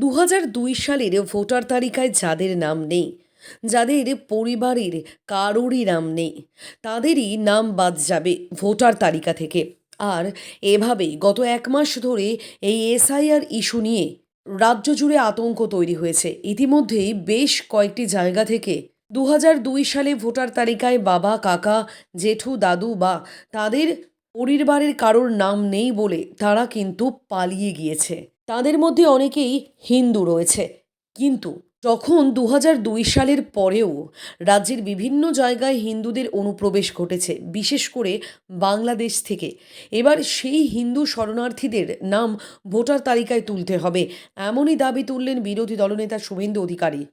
দু হাজার দুই সালের ভোটার তালিকায় যাদের নাম নেই, যাদের পরিবারের কারোরই নাম নেই, তাদেরই নাম বাদ যাবে ভোটার তালিকা থেকে। আর এভাবেই গত এক মাস ধরে এই এসআইআর ইস্যু নিয়ে রাজ্য জুড়ে আতঙ্ক তৈরি হয়েছে। ইতিমধ্যেই বেশ কয়েকটি জায়গা থেকে দু দুই সালে ভোটার তালিকায় বাবা, কাকা, জেঠু, দাদু বা তাদের পরিবারের কারোর নাম নেই বলে তারা কিন্তু পালিয়ে গিয়েছে। তাদের মধ্যে অনেকেই হিন্দু রয়েছে। কিন্তু যখন দু দুই সালের পরেও রাজ্যের বিভিন্ন জায়গায় হিন্দুদের অনুপ্রবেশ ঘটেছে, বিশেষ করে বাংলাদেশ থেকে, এবার সেই হিন্দু শরণার্থীদের নাম ভোটার তালিকায় তুলতে হবে, এমনই দাবি তুললেন বিরোধী দলনেতা শুভেন্দু অধিকারী।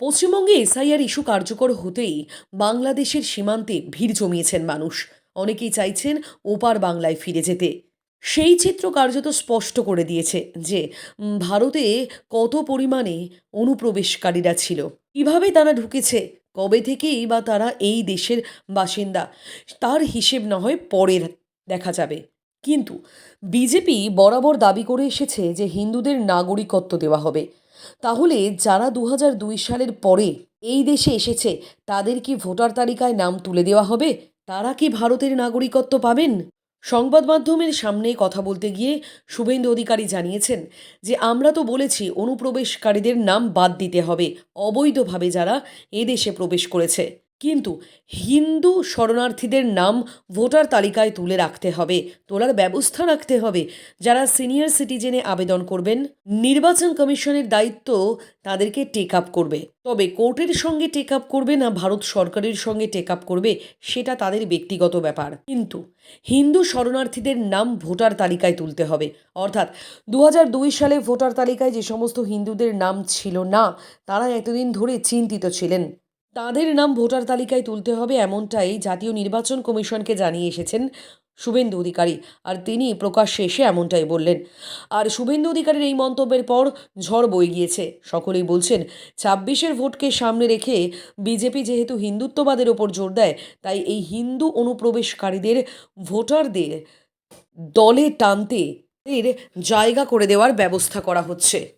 পশ্চিমবঙ্গে এসআইআর ইস্যু কার্যকর হতেই বাংলাদেশের সীমান্তে ভিড় জমিয়েছেন মানুষ। অনেকেই চাইছেন ওপার বাংলায় ফিরে যেতে। সেই চিত্র কার্যত স্পষ্ট করে দিয়েছে যে ভারতে কত পরিমাণে অনুপ্রবেশকারীরা ছিল। কীভাবে তারা ঢুকেছে, কবে থেকেই বা তারা এই দেশের বাসিন্দা, তার হিসেব না হয় পরের দেখা যাবে। কিন্তু বিজেপি বরাবর দাবি করে এসেছে যে, হিন্দুদের নাগরিকত্ব দেওয়া হবে। তাহলে যারা দু সালের পরে এই দেশে এসেছে, তাদের কি ভোটার তালিকায় নাম তুলে দেওয়া হবে? তারা কি ভারতের নাগরিকত্ব পাবেন? সংবাদ মাধ্যমের সামনে কথা বলতে গিয়ে শুভেন্দু অধিকারী জানিয়েছেন যে, আমরা তো বলেছি অনুপ্রবেশকারীদের নাম বাদ দিতে হবে। অবৈধভাবে যারা এদেশে প্রবেশ করেছে। কিন্তু হিন্দু শরণার্থীদের নাম ভোটার তালিকায় তুলে রাখতে হবে, তোলার ব্যবস্থা রাখতে হবে। যারা সিনিয়র সিটিজেনে আবেদন করবেন, নির্বাচন কমিশনের দায়িত্ব তাদেরকে টেক আপ করবে। তবে কোর্টের সঙ্গে টেক আপ করবে না ভারত সরকারের সঙ্গে টেক আপ করবে, সেটা তাদের ব্যক্তিগত ব্যাপার। কিন্তু হিন্দু শরণার্থীদের নাম ভোটার তালিকায় তুলতে হবে। অর্থাৎ দু সালে ভোটার তালিকায় যে সমস্ত হিন্দুদের নাম ছিল না, তারা এতদিন ধরে চিন্তিত ছিলেন। তাদের নাম ভোটার তালিকায় তুলতে হবে এমনটাই জাতীয় নির্বাচন কমিশনকে জানিয়ে এসেছেন শুভেন্দু অধিকারী। আর তিনি প্রকাশ্যে এসে এমনটাই বললেন। আর শুভেন্দু অধিকারীর এই মন্তব্যের পর ঝড় বয়ে গিয়েছে। সকলেই বলছেন, ছাব্বিশের ভোটকে সামনে রেখে বিজেপি যেহেতু হিন্দুত্ববাদের ওপর জোর দেয়, তাই এই হিন্দু অনুপ্রবেশকারীদের ভোটারদের দলে টানতে জায়গা করে দেওয়ার ব্যবস্থা করা হচ্ছে।